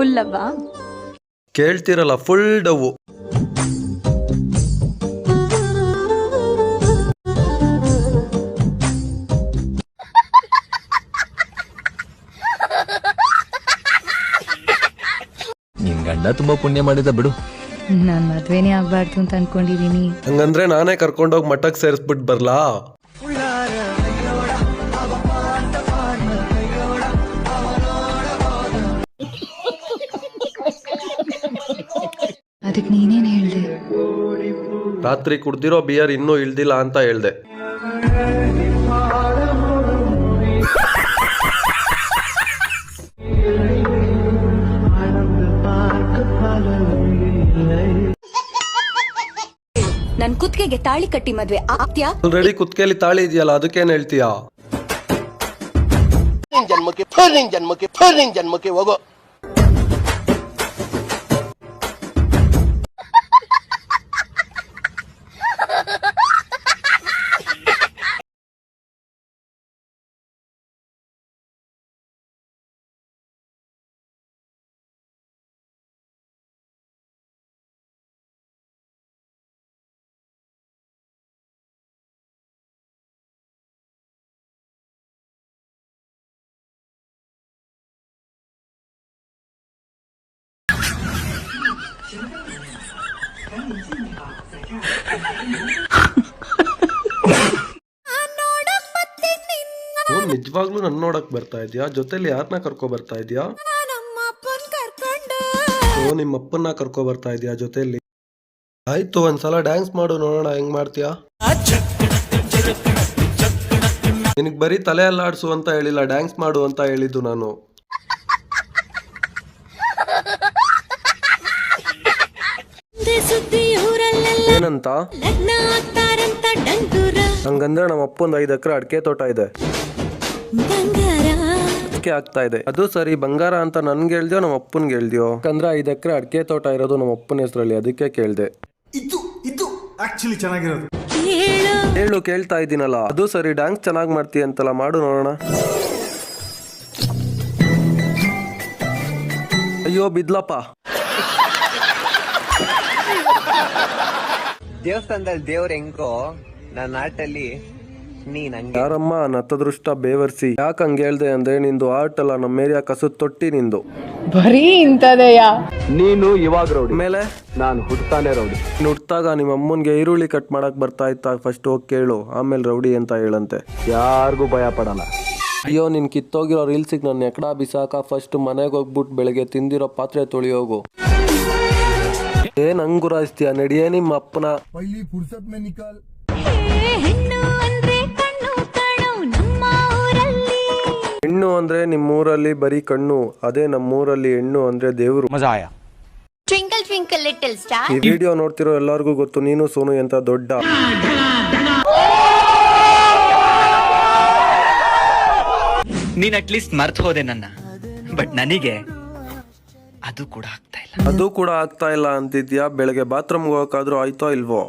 Full ಅವಾ ಕೇಳ್ತಿರಲ್ಲ full ಡವ್ ನಿನ್ ಗಂಡ ತುಂಬಾ ಪುಣ್ಯ ಮಾಡಿದ ಬಿಡು. ನಾನ್ ಮದ್ವೆನೇ ಆಗ್ಬಾರ್ದು ಅಂತ ಅನ್ಕೊಂಡಿದೀನಿ. ಹಂಗಂದ್ರೆ ನಾನೇ ಕರ್ಕೊಂಡೋಗಿ ಮಠಕ್ ಸೇರಿಸ್ಬಿಟ್ಟು ಬರ್ಲಾ? ಅದಕ್ ನೀನೇನು ಹೇಳ್ದೆ? ರಾತ್ರಿ ಕುಡ್ದಿರೋ ಬಿಯರ್ ಇನ್ನೂ ಇಳ್ದಿಲ್ಲ ಅಂತ ಹೇಳ್ದೆ. ನನ್ ಕುತ್ತಿಗೆಗೆ ತಾಳಿ ಕಟ್ಟಿ ಮದ್ವೆ ಆಗ್ತ್ಯಾ? ಆಲ್ರೆಡಿ ಕುತ್ಕೆಲಿ ತಾಳಿ ಇದೆಯಲ್ಲ ಅದಕ್ಕೇನ್ ಹೇಳ್ತೀಯಾ? ನಿನ್ ಜನ್ಮಕ್ಕೆ ಫರ್ ನಿನ್ ಜನ್ಮಕ್ಕೆ ಫರ್ ನಿನ್ ಜನ್ಮಕ್ಕೆ ಹೋಗೋ. ನಿಜವಾಗ್ಲೂ ನನ್ನ ನೋಡಕ್ ಬರ್ತಾ ಇದೀಯಾ? ಜೊತೆಲಿ ಯಾರನ್ನ ಕರ್ಕೊ ಬರ್ತಾ ಇದೀಯಾ? ಓ ನಿಮ್ಮ ಅಪ್ಪನ್ನ ಕರ್ಕೊ ಬರ್ತಾ ಇದೀಯಾ ಜೊತೆಲಿ? ಆಯ್ತು ಒಂದ್ಸಲ ಡ್ಯಾನ್ಸ್ ಮಾಡು ನೋಡೋಣ ಹೆಂಗ್ ಮಾಡ್ತೀಯಾ? ನಿನಗ್ ಬರೀ ತಲೆ ಅಲ್ಲಾಡ್ಸು ಅಂತ ಹೇಳಿಲ್ಲ ಡ್ಯಾನ್ಸ್ ಮಾಡು ಅಂತ ಹೇಳಿದ್ದು ನಾನು. ಏನಂತ? ಹಂಗಂದ್ರೆ ನಮ್ಮ ಅಪ್ಪಂದು ಐದು ಎಕರೆ ಅಡಿಕೆ ತೋಟ ಇದೆ. ಆಗ್ತಾ ಇದೆ. ಅದು ಸರಿ ಬಂಗಾರ ಅಂತ ನನ್ಗೆ ಹೇಳ್ದ್ಯೋ ನಮ್ಮ ಅಪ್ಪನ್ಗೆ ಹೇಳ್ದ್ಯೋ? ಯಾಕಂದ್ರೆ ಐದು ಎಕರೆ ಅಡಿಕೆ ತೋಟ ಇರೋದು ನಮ್ಮ ಅಪ್ಪನ ಹೆಸರಲ್ಲಿ ಅದಕ್ಕೆ ಕೇಳ್ದೆ. ಇದು ಇದು ಆಕ್ಚುಲಿ ಚೆನ್ನಾಗಿರೋದು. ಹೇಳು. ಕೇಳ್ತಾ ಇದ್ದೀನಲ್ಲ. ಅದು ಸರಿ ಡ್ಯಾನ್ಸ್ ಚೆನ್ನಾಗಿ ಮಾಡ್ತೀಯ ಅಂತಲ್ಲ ಮಾಡು ನೋಡೋಣ. ಅಯ್ಯೋ ಬಿದ್ಲಪ್ಪ. ದೇವಸ್ಥಾನದಲ್ಲಿ ದೇವ್ರ ಹೆಂಗೋ ನನ್ನ ಆಟಲ್ಲಿ ಯಾರಮ್ಮ ನತದೃಷ್ಟ ಬೇವರ್ಸಿ. ಯಾಕೆ ಹಂಗೆ ಹೇಳ್ದೆ ಅಂದ್ರೆ ನಿಂದು ಆರ್ಟ್ ಅಲ್ಲ ನಮ್ಮ ಏರಿಯಾ ಕಸು ತೊಟ್ಟಿ ನಿಂದು. ಬರೀ ಇಂಥದೆಯಾ? ನೀನು ಇವಾಗ ರೌಡಿ. ಮೇಲೆ? ನಾನು ಹುಡ್ತಾನೆ ರೌಡಿ. ನುಡ್ತಾಗ ನಿಮ್ಮ ಅಮ್ಮನ್ಗೆ ಈರುಳ್ಳಿ ಕಟ್ ಮಾಡಕ್ ಬರ್ತಾ ಇತ್ತ ಫಸ್ಟ್ ಹೋಗಿ ಕೇಳು ಆಮೇಲೆ ರೌಡಿ ಅಂತ ಹೇಳಂತೆ. ಯಾರಿಗೂ ಭಯ ಪಡಲ್ಲ. ಅಯ್ಯೋ ನಿನ್ ಕಿತ್ತೋಗಿರೋ ರೀಲ್ಸಿಗೆ ನನ್ನ ಎಕಡ ಬಿಸಾಕ ಫಸ್ಟ್ ಮನೆಗೆ ಹೋಗ್ಬಿಟ್ಟು ಬೆಳಗ್ಗೆ ತಿಂದಿರೋ ಪಾತ್ರೆ ತೊಳಿಯೋಗು. ಏನ್ ಹಂಗ್ ಗುರಾಯಿಸ್ತೀಯ ನಡಿಯೇ ನಿಮ್ಮ ಅಪ್ಪನ. ಪೈಲಿ ಹೆಣ್ಣು ಅಂದ್ರೆ ನಿಮ್ಮೂರಲ್ಲಿ ಬರೀ ಕಣ್ಣು ಅದೇ ನಮ್ಮೂರಲ್ಲಿ ಹೆಣ್ಣು ಅಂದ್ರೆ ದೇವ್ರು. ಟ್ವಿಂಕಲ್ ಟ್ವಿಂಕಲ್ ಲಿಟಲ್ ಸ್ಟಾರ್ ಈ ವಿಡಿಯೋ ನೋಡ್ತಿರೋ ಎಲ್ಲರಿಗೂ ಗೊತ್ತು ನೀನು ಸೋನು ಎಂತ ದೊಡ್ಡ. ನೀನ್ ಅಟ್ಲೀಸ್ಟ್ ಮರ್ತ್ ಹೋದೆ ನನ್ನ. ಬಟ್ ನನಗೆ ಅದು ಕೂಡ ಆಗ್ತಾ ಇಲ್ಲ. ಅದು ಕೂಡ ಆಗ್ತಾ ಇಲ್ಲ ಅಂತಿದ್ಯಾ? ಬೆಳಗ್ಗೆ ಬಾತ್ರೂಮ್ಗೆ ಹೋಗಕ್ಕಾದ್ರೂ ಆಯ್ತೋ ಇಲ್ವೋ?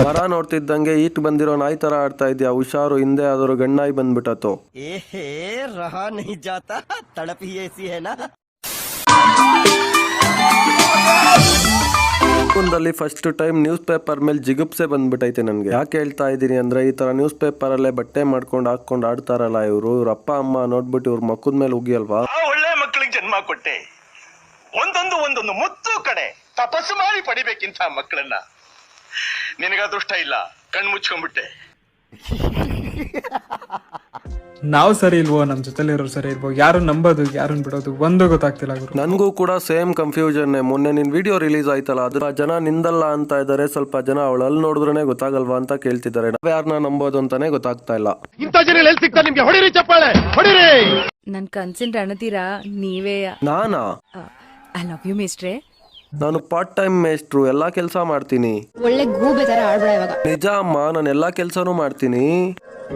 ಬರ ನೋಡ್ತಿದ್ದಂಗೆ ಈಟ್ ಬಂದಿರೋ ನಾಯಿ ತರ ಆಡ್ತಾ ಇದ್ಯಾ? ಹುಷಾರು ಹಿಂದೆ ಆದರೂ ಗಣ್ಣಾಯಿ ಬಂದ್ಬಿಟ್ಟತು ಏಹೇ ರಹಾ ಏಸಿ ಫಸ್ಟ್ ಟೈಮ್ ನ್ಯೂಸ್ ಪೇಪರ್ ಮೇಲೆ ಜಿಗುಪ್ಸೆ ಬಂದ್ಬಿಟ್ಟೈತೆ ನನಗೆ. ಯಾಕೆ ಹೇಳ್ತಾ ಇದ್ದೀನಿ ಅಂದ್ರೆ ಈ ತರ ನ್ಯೂಸ್ ಪೇಪರ್ ಅಲ್ಲೇ ಬಟ್ಟೆ ಮಾಡ್ಕೊಂಡು ಹಾಕೊಂಡು ಆಡ್ತಾರಲ್ಲ ಇವರು. ಇವ್ರ ಅಪ್ಪ ಅಮ್ಮ ನೋಡ್ಬಿಟ್ಟು ಇವ್ರ ಮಕ್ಕದ ಮೇಲೆ ಉಗಿಯಲ್ವಾ ಒಳ್ಳೆ ಮಕ್ಕಳಿಗೆ ಜನ್ಮ ಕೊಟ್ಟೆ. ಒಂದೊಂದು ಒಂದೊಂದು ಮುತ್ತು ಕಡೆ ತಪಸ್ಸು ಮಾಡಿ ಪಡಿಬೇಕಿಂತ ಮಕ್ಕಳನ್ನ. ನಿನಗ ದುಷ್ಟ ಇಲ್ಲ ಕಣ್ಣು ಮುಚ್ಕೊಂಡ್ಬಿಟ್ಟೆ. ನಾವು ಸರಿ ಇಲ್ವೋ? ನಮ್ಮ ಜೊತೆಲಿರೋರು ಸರಿ ಇಲ್ವೋ? ಯಾರು ನಂಬೋದು ಯಾರನ್ನ ಬಿಡೋದು? ಒಂದು ಗೊತ್ತಾಗ್ತಿಲ್ಲ ಗುರು. ನನಗೂ ಕೂಡ ಸೇಮ್ ಕನ್ಫ್ಯೂಷನ್ ಮೊನ್ನೆ ನಿನ್ ವಿಡಿಯೋ ರಿಲೀಸ್ ಆಯ್ತಲ್ಲ ಅದ್ರ ಜನ ನಿಂದಲ್ಲ ಅಂತ ಇದ್ದಾರೆ ಸ್ವಲ್ಪ ಜನ ಅವಳು ಅಲ್ಲಿ ನೋಡಿದ್ರೇನೆ ಗೊತ್ತಾಗಲ್ವಾ ಅಂತ ಕೇಳ್ತಿದ್ದಾರೆ. ನಾವ್ ಯಾರನ್ನ ನಂಬೋದು ಅಂತಾನೆ ಗೊತ್ತಾಗ್ತಾ ಇಲ್ಲ. ಇಂಥ ಜನ ಎಲ್ಲಿ ಸಿಗ್ತಾರೆ ನಿಮ್ಗೆ? ಹೊಡಿರಿ ಚಪ್ಪಾಳೆ ಹೊಡಿರಿ! ನನ್ ಕನ್ಸಿನ ರಣತೀರ ನೀವೇ ನಾನಾ? ಐ ಲವ್ ಯು ಮಿಸ್ಟ್ರೆ ನಾನು ಪಾರ್ಟ್ ಟೈಮ್ ಮೇಸ್ಟ್ರು ಎಲ್ಲಾ ಕೆಲಸ ಮಾಡ್ತೀನಿ. ಒಳ್ಳೆ ಗೂಬೆ ತರ ಆಡ್ಬೇಡ ಇವಾಗ. ನಿಜ ಅಮ್ಮ ನಾನು ಎಲ್ಲಾ ಕೆಲಸನೂ ಮಾಡ್ತೀನಿ.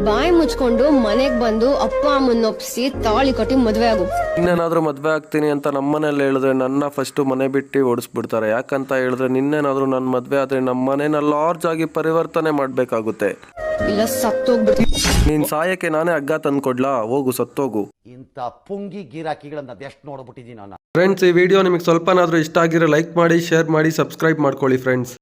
ಬಾಯಿ ಮುಚ್ಕೊಂಡು ಮನೆಗ್ ಬಂದು ಅಪ್ಪ ಅಮ್ಮನ ಒಪ್ಸಿ ತಾಳಿ ಕಟ್ಟಿ ಮದ್ವೆ ಆಗು. ಇನ್ನೇನಾದ್ರೂ ಮದ್ವೆ ಆಗ್ತೀನಿ ಅಂತ ನಮ್ಮನೇಲಿ ಹೇಳಿದ್ರೆ ನನ್ನ ಫಸ್ಟ್ ಮನೆ ಬಿಟ್ಟು ಓಡಿಸ್ಬಿಡ್ತಾರೆ. ಯಾಕಂತ ಹೇಳಿದ್ರೆ ನಿನ್ನೇನಾದ್ರೂ ನನ್ನ ಮದ್ವೆ ಆದ್ರೆ ನಮ್ಮ ಮನೇನ ಲಾರ್ಜ್ ಆಗಿ ಪರಿವರ್ತನೆ ಮಾಡ್ಬೇಕಾಗುತ್ತೆ. ಇಲ್ಲ ಸತ್ತೋಗ್ಬಿಡ್ತೀನಿ. ನೀನ್ ಸಾಯಕ್ಕೆ ನಾನೇ ಅಗ್ಗ ತಂದ್ಕೊಡ್ಲಾ? ಹೋಗು ಸತ್ತೋಗು. ಇಂಥ ಪುಂಗಿ ಗಿರಾಕಿಗಳನ್ನ ಅದೆಷ್ಟು ನೋಡ್ಬಿಟ್ಟಿದ್ದೀನಿ ನಾನು. ಫ್ರೆಂಡ್ಸ್ ಈ ವಿಡಿಯೋ ನಿಮಗೆ ಸ್ವಲ್ಪನಾದ್ರೂ ಇಷ್ಟ ಆಗಿರೋ ಲೈಕ್ ಮಾಡಿ ಶೇರ್ ಮಾಡಿ ಸಬ್ಸ್ಕ್ರೈಬ್ ಮಾಡ್ಕೊಳ್ಳಿ ಫ್ರೆಂಡ್ಸ್